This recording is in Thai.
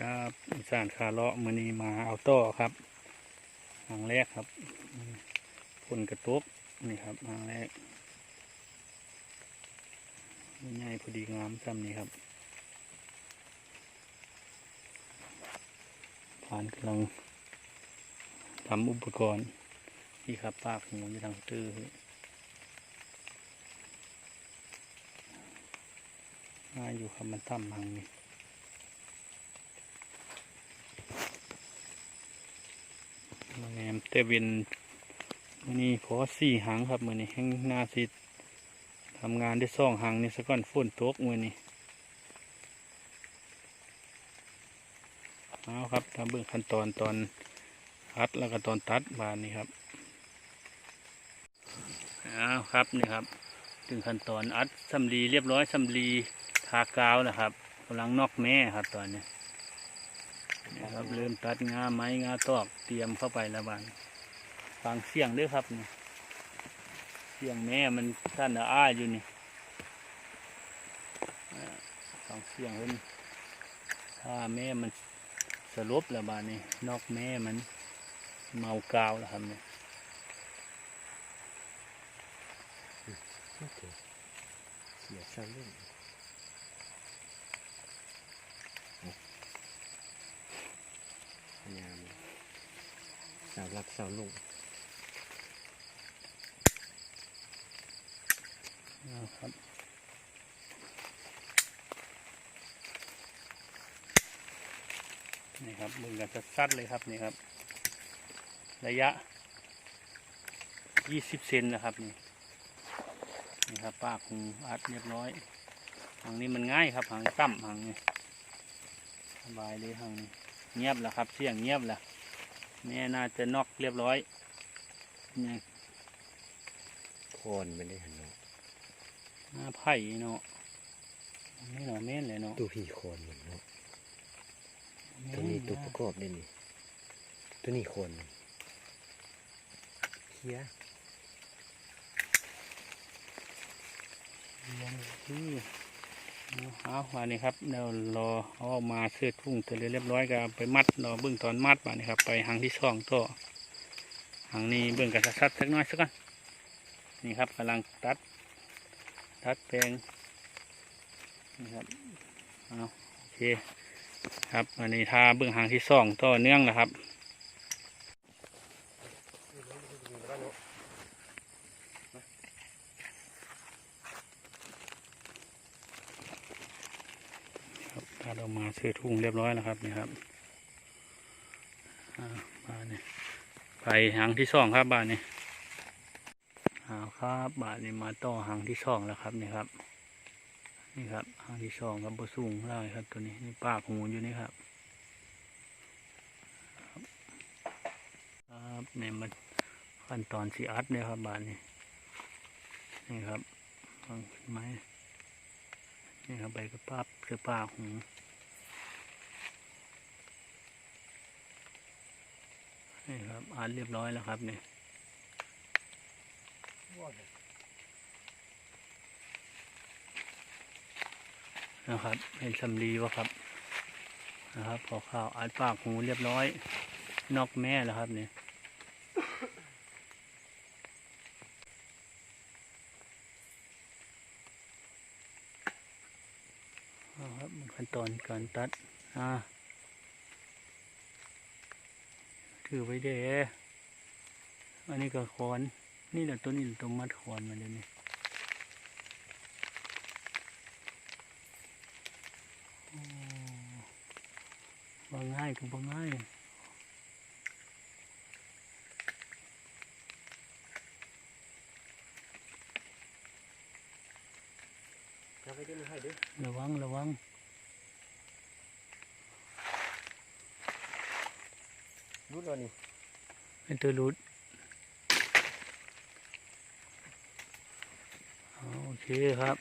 ครับอีสานคาเลาะมือนี้มาเอาต่อครับหางแรกครับฝนกระตุกนี่ครับหางแรกง่ายพอดีงามซ้ำนี่ครับผ่านกำลังทำอุปกรณ์นี่ครับปากหูอยู่ทางตื้อง่ายอยู่ครับมันต่ำทางนี้ มา แงมเตวินมือนี้ขอสี่หางครับมือนี้แห้งหน้าสิทำงานได้ซ่องหางนี่สะก่อนฝนตกมือนี้เอาครับทำเบื้องขั้นตอนตอนอัดแล้วก็ตอนตัดบานนี้ครับเอาครับนี่ครับ ถึงขั้นตอนอัดสำลีเรียบร้อยสำลีทากาวนะครับกำลังนอกแม่ครับตอนนี้ ครับเริ่มตัดงาไม้งาตอกเตรียมเข้าไปล้วบานฟังเสียงด้วยครับนี่เสียงแม่มันท่านอ้าอยู่นี่ฟังเสียงเพิ่นถ้าแม่มันสลบแล้วบานนี้นอกแม่มันเมากาวแล้วครับเนี่ยเคเสียซาเลยายาม สาวรักสาวลุงเอาครับนี่ครับมึงกันสัดเลยครับนี่ครับ ระยะยี่สิบเซนนะครับนี่นี่ครับปากหูอัดเรียบร้อยหางนี้มันง่ายครับหางต่ำหางนี้สบายเลยหางนี้เงียบแล้วครับ เสียงเงียบแล้ว แม่น่าจะนอกเรียบร้อยเนี่ยโคนไม่ได้หันเนาะหน้าไผ่เนาะไม่หนอแม่นเลยเนาะตัวผีโคนเหมือนเนาะตัวนี้ตัวประกอบได้นี่ตัวนี้โคนเคี้ยเลี้ยงที่ เอาวันนี้ครับเดี๋ยวรอเอามาเสื้อทุ่งเตัวเรียบร้อยก็ไปมัดรอเบื้องตอนมัดมานี่ครับไปหางที่สองต่อหางนี้เบื้องกันสัดสักหน้อยสักกันนี่ครับกำลังตัด ตัดแปลงนี่ครับเอาโอเคครับอันนี้ทาเบื้องหางที่สองต่อเนื่องนะครับ ครัดออกมาเสื้อทุ่งเรียบร้อยแล้วครับนี่ครับบ้านนี้ไปหางที่สองครับบ้านนี้เอาครับบ้านนี้มาต่อหางที่สองแล้วครับนี่ครับ นี่ครับหางที่สองครับบสูงเล่าครับตัวนี้นี่ปากหูอยู่นี่ครับครับครับเนี่ยมันขั้นตอนสีอัดเนี่ยครับบ้านนี้นี่ครับฟังไหม นี่ครับใบกระปับเสื้อผ้าหูนี่ครับอ่านเรียบร้อยแล้วครับเนี่ยนะครับเห็นสำลีวะครับนะครับพอข้าวอ่านปากหูเรียบร้อย นอกแม่แล้วครับเนี่เอา ครับขั้นตอนการตัด อ่า ถือไว้เด้อันนี้ก็ขอน นี่แหละตัวนี้ตัวมัดขอนมาเลยนี่โอ้ว่าง่ายก็บ่ง่างง่าย ระวังระวังรู้แล้วนี่เป็นตัวรุดเอาโอเคครับ